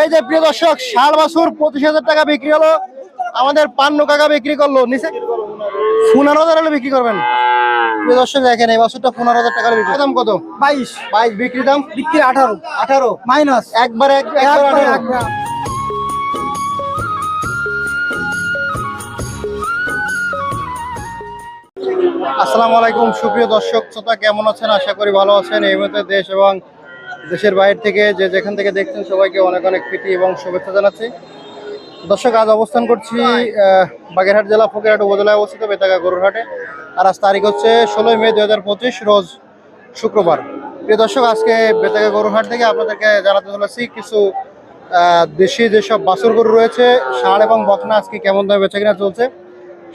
এই যে প্রিয় দর্শক ষাট বছর পঁচিশ হাজার টাকা বিক্রি হলো। আমাদের পান্ন কাকা বিক্রি করল। নিচে পনেরো হাজার হলে বিক্রি করবেন। প্রিয় দর্শক দেখেন এই বছরটা পনেরো হাজার টাকার বিক্রি। দাম কত? বাইশ। বাইশ বিক্রি দাম? বিক্রি আঠারো। আঠারো? মাইনাস। একবার একবার আঠারো। আসসালামু আলাইকুম সুপ্রিয় দর্শক শ্রোতা কেমন আছেন? আশা করি ভালো আছেন। এই মুহূর্তে দেশ এবং দেশের বাইরে থেকে যে যেখান থেকে দেখছেন সবাইকে অনেক অনেক প্রীতি এবং শুভেচ্ছা জানাচ্ছি। দর্শক, আজ অবস্থান করছি বাগেরহাট জেলা ফকিরহাট উপজেলায় অবস্থিত বেতাগা গরুরহাটে আর আজ তারিখ হচ্ছে ষোলোই মে দুই হাজার পঁচিশ, রোজ শুক্রবার। প্রিয় দর্শক, আজকে বেতাগা গরুরহাট থেকে আপনাদেরকে জানাতে চলেছি কিছু দেশি যেসব বাছুর গরু রয়েছে, ষাঁড় এবং বকনা আজকে কেমন দামে বেচা কিনা চলছে।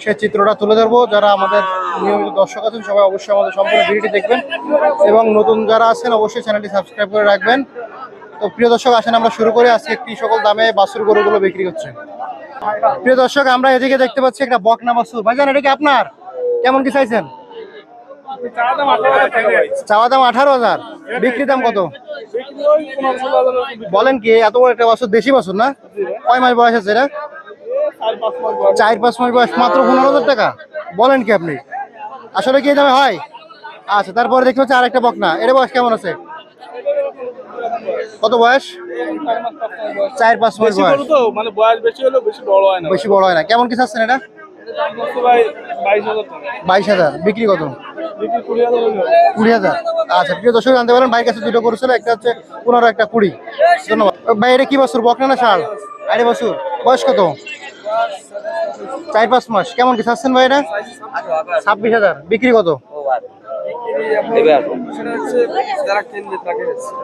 সে চিত্রটা তুলে ধরবো। যারা আমাদের নিয়মিত দর্শক আছেন, সবাই অবশ্যই আমাদের সম্পূর্ণ ভিডিওটি দেখবেন এবং নতুন যারা আছেন, অবশ্যই চ্যানেলটি সাবস্ক্রাইব করে রাখবেন। তো প্রিয় দর্শক, আসেন আমরা শুরু করি। আজকে একটি সকল দামে বাছুর গরুগুলো বিক্রি হচ্ছে। প্রিয় দর্শক, আমরা এদিকে দেখতে পাচ্ছি একটা বকনা বাছুর ভাইজান, এটা কি আপনার? কেমন কি চাইছেন? চাওয়া দাম আঠারো হাজার। বিক্রি দাম কত? বলেন কি, এত বড় একটা বছর দেশি বছর না? কয় মাস বয়স আছে এটা? চার পাঁচ মাস বয়স। মাত্র পনেরো হাজার টাকা? বলেন কি আপনি? আসলে কি দামে হয়? আচ্ছা তারপরে দেখতে পাচ্ছি আরেকটা বকনা। এর বয়স কেমন আছে? কত বয়স? চার পাঁচ মাস বয়স। মানে বয়স বেশি বড় হয় না। বেশি বড় হয় না। কেমন কি চাচ্ছেন এটা? বাইশ হাজার বিক্রি কত? কুড়ি হাজার আচ্ছা প্রিয় দর্শক জানতে পারেন ভাইয়ের কাছে দুটো করেছিল একটা হচ্ছে পনেরো একটা কুড়ি। ধন্যবাদ। ভাই এটা কি বছর? বকনা না শাল আড়াই বছর। বয়স কত? চার পাঁচ মাস। কেমন কি চাচ্ছেন ভাই এটা ছাব্বিশ হাজার। বিক্রি কত?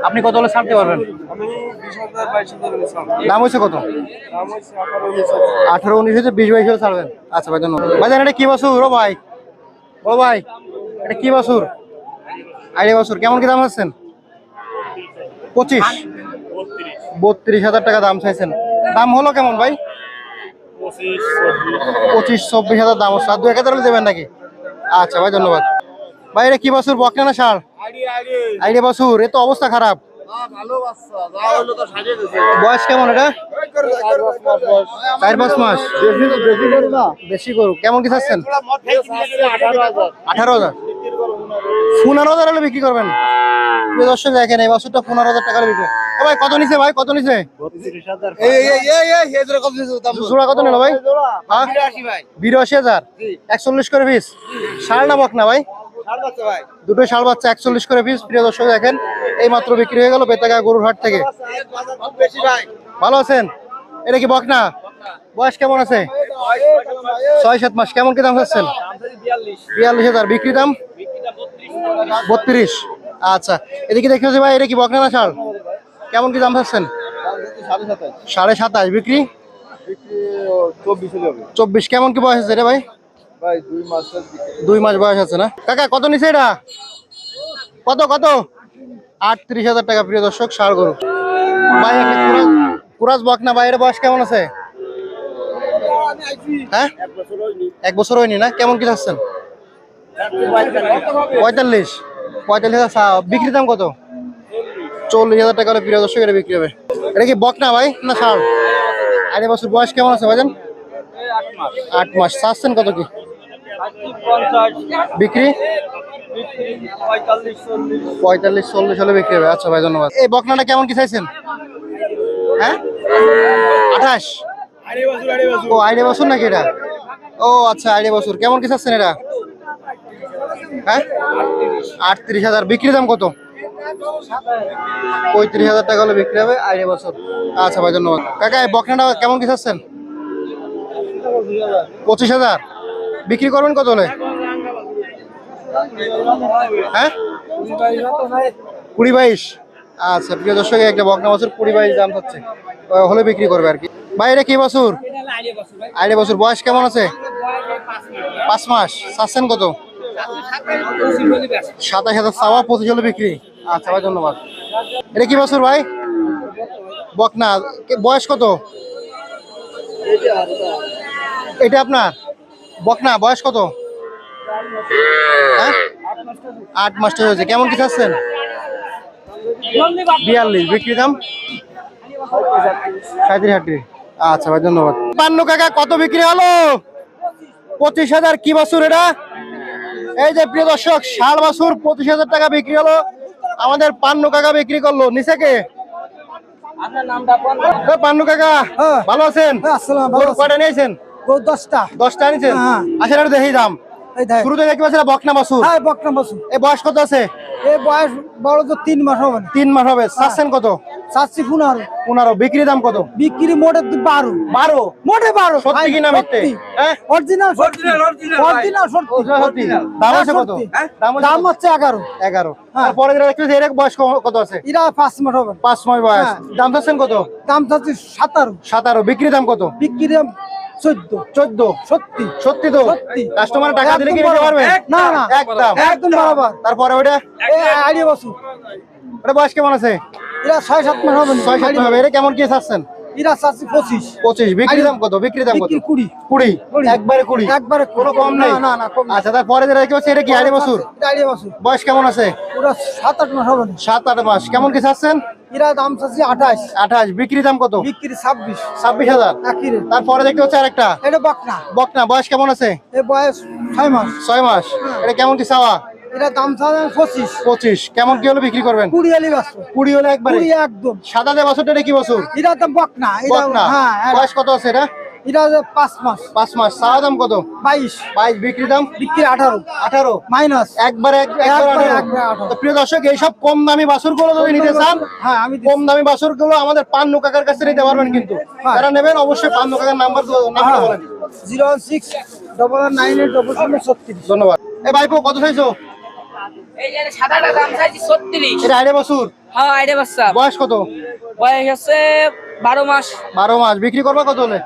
আপনি কত হলে ছাড়তে পারবেন। দাম হয়েছে কত? আঠারো, উনিশ হচ্ছে বিশ, বাইশ হলে ছাড়বেন। আচ্ছা ভাই, ধন্যবাদ। ভাই এটা কি বছর? ও ভাই। ও ভাই, এটা কি বছর? আড়াই বছর। কেমন কি দাম হচ্ছেন পঁচিশ। বত্রিশ হাজার টাকা দাম চাইছেন। দাম হলো কেমন ভাই? পঁচিশ চব্বিশ। হাজার দাম হচ্ছে। আর দু এক হাজার হলে দেবেন নাকি? আচ্ছা ভাই ধন্যবাদ। ভাই এটা কি বছর? বকনা না সার আইডিয়া বছর এ তো অবস্থা খারাপ। বয়স কেমন এটা? চার পাঁচ মাস। বেশি গরু। কেমন কি চাচ্ছেন? আঠারো হাজার। পনেরো হাজার? হলে বিক্রি করবেন? প্রিয় দর্শক দেখেন এই বছরটা পনেরো হাজার টাকা বিক্রি। ভাই কত নিছে ভাই? কত নিছে? জোড়া কত নিল ভাই? হ্যাঁ? বিরাশি হাজার? একচল্লিশ করে পিস। ষাড় না বক না ভাই। দুটো ষাড় বাচ্চা একচল্লিশ করে পিস। প্রিয় দর্শক দেখেন এই মাত্র বিক্রি হয়ে গেল বেতাগা গরুর হাট থেকে। ভালো আছেন? এটা কি বক না বয়স কেমন আছে? ছয় সাত মাস। কেমন কি দাম চাচ্ছেন? বিয়াল্লিশ হাজার। বিক্রি দাম? বত্রিশ। আচ্ছা। এদিকে দেখতে পাচ্ছি ভাই এটা কি বকনা না ষাড় কেমন কি দাম চাচ্ছেন? সাড়ে সাতাশ। বিক্রি? চব্বিশ। কেমন কি বয়স আছে রে ভাই? দুই মাস বয়স আছে না? কাকা, কত নিছে এটা? কত কত? আটত্রিশ হাজার টাকা প্রিয় দর্শক সার গরু। ভাই কুরাজ বক না ভাইয়ের বয়স কেমন আছে? হ্যাঁ? এক বছর হয়নি না? কেমন কি চাচ্ছেন? পঁয়তাল্লিশ। পঁয়তাল্লিশ হাজার চা- বিক্রি দাম কত? চল্লিশ হাজার টাকা হলে প্রিয় দর্শক, এটা বিক্রি হবে। এটা কি বক না ভাই না সার? আড়াই বছর বয়স কেমন আছে ভাইজান? আট মাস। চাচ্ছেন কত কি? বিক্রি? পঁয়তাল্লিশ, চল্লিশ হলে বিক্রি হবে। আচ্ছা ভাই, ধন্যবাদ। এই বকনাটা কেমন কি চাইছেন? হ্যাঁ? আঠাশ? ও আইডিয়া বছর নাকি এটা? ও আচ্ছা আইডিয়া বছর। কেমন কি চাচ্ছেন এটা? হ্যাঁ? আটত্রিশ হাজার। বিক্রি দাম কত? পঁয়ত্রিশ হাজার টাকা হলে বিক্রি হবে। আইডিয়া বছর আচ্ছা ভাই, ধন্যবাদ। কাকা বকনাটা কেমন কি চাচ্ছেন? পঁচিশ হাজার। বিক্রি করবেন কত হলে? হ্যাঁ? কুড়ি বাইশ। আচ্ছা প্রিয় দর্শক, একটা বকনা বছর কুড়ি বাইশ দাম হচ্ছে। হলে বিক্রি করবে আর কি। ভাই, এটা কি বছর? আড়াই বছর। বয়স কেমন আছে? পাঁচ মাস। চাচ্ছেন কত? সাতাশ হাজার চাওয়া, পঁচিশ হলে বিক্রি। আচ্ছা ভাই, ধন্যবাদ। এটা কি বছর, ভাই? বকনা। বয়স কত? এটা আপনার? বকনা, বয়স কত? হ্যাঁ? আট মাসটা হয়েছে। কেমন কি চাচ্ছেন? বিয়াল্লিশ। বিক্রি দাম? সাঁত্রিশ আটত্রিশ আচ্ছা ভাই, ধন্যবাদ। পান্নু কাকা, কত বিক্রি হলো? পঁচিশ হাজার। কি বাছুর এটা? এই যে, প্রিয় দর্শক ষাট বাছুর, পঁচিশ হাজার টাকা বিক্রি হলো। আমাদের পান্নু কাকা বিক্রি করল। নিচে কে? এ, পান্নু কাকা হ্যাঁ। ভালো আছেন? কটা ভালো কয়টা নিয়েছেন? দশটা। দশটা আনিছেন? হ্যাঁ। আসেন একটু দেখি দাম। এই দেখ। শুরুতে দেখতে পাচ্ছি বকনা বাছুর? হ্যাঁ বকনা এই বয়স কত আছে? এই বয়স বড় তো তিন মাস হবে তিন মাস হবে। চাচ্ছেন কত? চাচ্ছি পনেরো। পনেরো। বিক্রি দাম কত? বিক্রি মোটে বারো। বারো? মোটে বারো। সত্যি কি মিথ্যে? হ্যাঁ? অরিজিনাল অরিজিনাল সত্যি। দাম আছে কত? দাম আছে দাম কত? হচ্ছে এগারো। এগারো। হ্যাঁ। তারপরে যেটা দেখতেছি এর বয়স কত আছে? এরা পাঁচ মাস হবে। পাঁচ মাস বয়স। হ্যাঁ। দাম চাচ্ছেন কত? দাম চাচ্ছি সাতারো। সাতারো। বিক্রি দাম কত? বিক্রি দাম চোদ্দ। চোদ্দ? সত্যি। সত্যি তো? কাস্টমার টাকা দিলে কি নিতে পারবে না না। একদম। একদম বরাবর। তারপরে এই বসু ওটা বয়স কেমন আছে? এরা ছয় সাত মাস হবে ছয় সাত হবে। এটা কেমন কি চাচ্ছেন এরা চাচ্ছি পঁচিশ। পঁচিশ। বিক্রি দাম কত? বিক্রি দাম কত? কুড়ি। কুড়ি। একবারে কুড়ি? একবারে কোনো কম নেই? না না আচ্ছা তারপরে যেটা দেখতে পাচ্ছি এটা কি আড়াই বছর? আড়িয়ে বসু বয়স কেমন আছে? ওরা সাত আট মাস হবে সাত আট মাস। কেমন কি চাচ্ছেন এরা দাম চাচ্ছি আঠাশ। আঠাশ। বিক্রি দাম কত? বিক্রি ছাব্বিশ। ছাব্বিশ হাজার। তারপরে দেখতে পাচ্ছি আরেকটা। এটা বকনা। বকনা। বয়স কেমন আছে? এ বয়স ছয় মাস। ছয় মাস। এটা কেমন কি চাওয়া? এটা দাম পঁচিশ। পঁচিশ। কেমন কি হলে বিক্রি করবেন? কুড়ি কুড়ি হলে একবারে? কুড়ি একদম। সাদা যে বছরটা এটা কি বছর? এটা তো বকনা। এটা হ্যাঁ বয়স কত আছে এটা? এটা পাঁচ মাস। পাঁচ মাস। চাওয়া দাম কত? বাইশ। বাইশ। বিক্রি দাম? বিক্রি আঠারো। আঠারো? মাইনাস। একবারে প্রিয় দর্শক এইসব কম দামি বাছুরগুলো যদি নিতে চান হ্যাঁ আমি কম দামি বাছুরগুলো আমাদের পান্নু কাকার কাছে নিতে পারবেন কিন্তু। হ্যাঁ। যারা নেবেন অবশ্যই পান্নু কাকার নাম্বার নাম্বার বলেন zero six double nine eight double শূন্য ছত্রিশ ধন্যবাদ। এ ভাইপো কত চাইছো? এই যে সাদাটা দাম চাইছি ছত্রিশ। এটা হ্যাঁ আইডে বাচ্চা বয়স কত? বয়স হচ্ছে বারো মাস। বারো মাস। বিক্রি করবা কত হলে?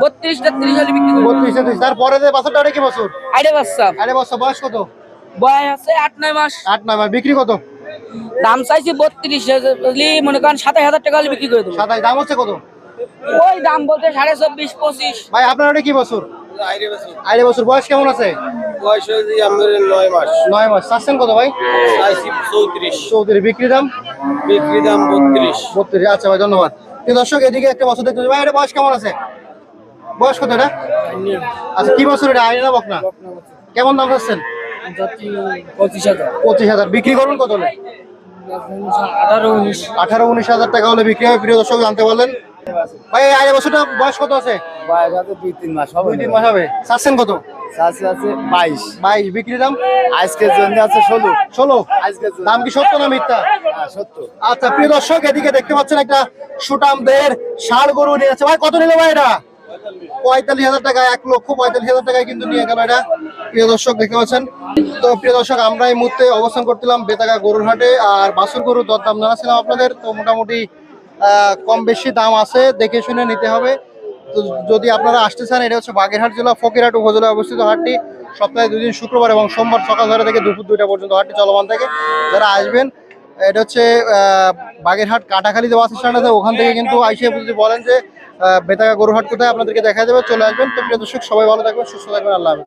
বত্রিশ তেত্রিশ হলে বিক্রি করব। বত্রিশ তেত্রিশ তারপরে যে বাছুরটা ওটা কি আইডে বাচ্চা বয়স কত? বয়স হচ্ছে আট নয় মাস। আট নয় মাস। বিক্রি কত? দাম চাইছি বত্রিশ। মনে করেন সাতাশ হাজার টাকা হলে বিক্রি করে দেবো। সাতাশ। দাম হচ্ছে কত? ওই দাম বলতে সাড়ে চব্বিশ পঁচিশ। ভাই আপনার ওটা কি বছর? আড়াই বছর। বয়স কেমন আছে? বয়স হয়েছে আমার নয় মাস। নয় মাস। চাচ্ছেন কত ভাই? চাইছি চৌত্রিশ। চৌত্রিশ। বিক্রি দাম? বিক্রি দাম বত্রিশ। বত্রিশ। আচ্ছা ভাই ধন্যবাদ। এই দর্শক এদিকে একটা বছর দেখতে ভাই এটা বয়স কেমন আছে? বয়স কত এটা? আচ্ছা কি বছর এটা? আইনা বক না কেমন দাম চাচ্ছেন? পঁচিশ হাজার। পঁচিশ হাজার। বিক্রি করবেন কত হলে? আঠারো উনিশ। হাজার টাকা হলে বিক্রি হবে। প্রিয় দর্শক জানতে পারলেন। ভাই এই বছরটা বয়স কত আছে? আছে দুই তিন মাস হবে। দুই তিন মাস হবে। চাচ্ছেন কত? আছে আছে বাইশ। বাইশ বিক্রি দাম? আজকের জন্য আছে ষোলো। ষোলো? আজকের দাম কি সত্য না মিথ্যা? সত্তর আচ্ছা প্রিয় দর্শক এদিকে দেখতে পাচ্ছেন একটা সুটামদের ষাড় গরু নিয়ে আছে। ভাই কত নিল ভাই এটা? পঁয়তাল্লিশ হাজার টাকা এক লক্ষ পঁয়তাল্লিশ হাজার টাকায় কিন্তু নিয়ে গেল এটা। প্রিয় দর্শক দেখতে পাচ্ছেন? তো প্রিয় দর্শক আমরা এই মুহূর্তে অবস্থান করছিলাম বেতাগা গরুর হাটে আর বাসুর গরুর দরদাম জানাচ্ছিলাম আপনাদের। তো মোটামুটি আহ, কম বেশি দাম আছে দেখে শুনে নিতে হবে। যদি আপনারা আসতে চান, এটা হচ্ছে বাগেরহাট জেলা, ফকিরহাট উপজেলায় অবস্থিত হাটটি। সপ্তাহে দুদিন, শুক্রবার এবং সোমবার সকাল ধরে থেকে দুপুর দুইটা পর্যন্ত হাটটি চলমান থাকে। যারা আসবেন, এটা হচ্ছে বাগেরহাট কাটাখালি যে বাস স্ট্যান্ড আছে, ওখান থেকে কিন্তু আইসে যদি বলেন যে বেতাগা গরুহাট কোথায়, আপনাদেরকে দেখা যাবে, চলে আসবেন। তো প্রিয় দর্শক, সবাই ভালো থাকবেন, সুস্থ থাকবেন, আল্লাহ